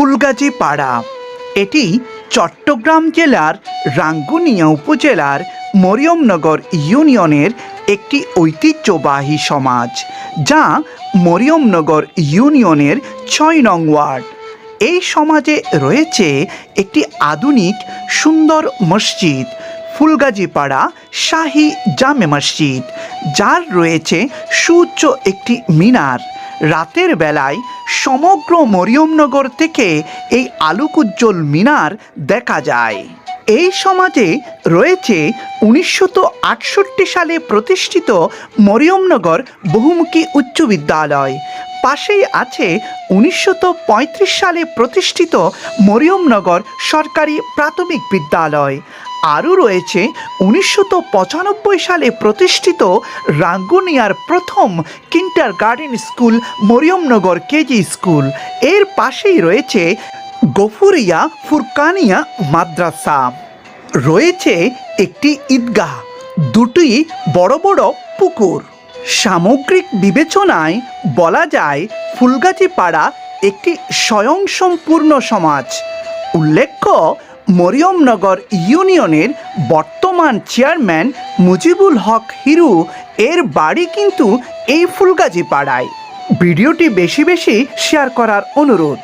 ফুলগাজী পাড়া। এটি চট্টগ্রাম জেলার রাঙ্গুনিয়া উপজেলার মরিয়মনগর ইউনিয়নের একটি ঐতিহ্যবাহী সমাজ, যা মরিয়মনগর ইউনিয়নের ছয় নং ওয়ার্ড। এই সমাজে রয়েছে একটি আধুনিক সুন্দর মসজিদ ফুলগাজীপাড়া শাহী জামে মসজিদ, যার রয়েছে সুউচ্চ একটি মিনার। রাতের বেলায় সমগ্র মরিয়মনগর থেকে এই আলোকোজ্জ্বল মিনার দেখা যায়। এই সমাজে রয়েছে উনিশশো আটষট্টি সালে প্রতিষ্ঠিত মরিয়মনগর বহুমুখী উচ্চ বিদ্যালয়। পাশেই আছে উনিশশো সালে প্রতিষ্ঠিত মরিয়মনগর সরকারি প্রাথমিক বিদ্যালয়। আরও রয়েছে, উনিশশো পঁচানব্বই সালে প্রতিষ্ঠিত রাঙ্গুনিয়ার প্রথম kindergarten school, Mariamnagar KG school. এর পাশেই রয়েছে গফুরিয়া ফুরকানিয়া মাদ্রাসা। রয়েছে একটি ঈদগাহ, দুটি বড় বড় পুকুর। সামগ্রিক বিবেচনায় বলা যায় ফুলগাছি পাড়া একটি স্বয়ংসম্পূর্ণ সমাজ। উল্লেখ্য মরিয়মনগর ইউনিয়নের বর্তমান চেয়ারম্যান মুজিবুল হক হিরু এর বাড়ি কিন্তু এই ফুলগাজী পাড়ায় ভিডিওটি বেশি বেশি শেয়ার করার অনুরোধ।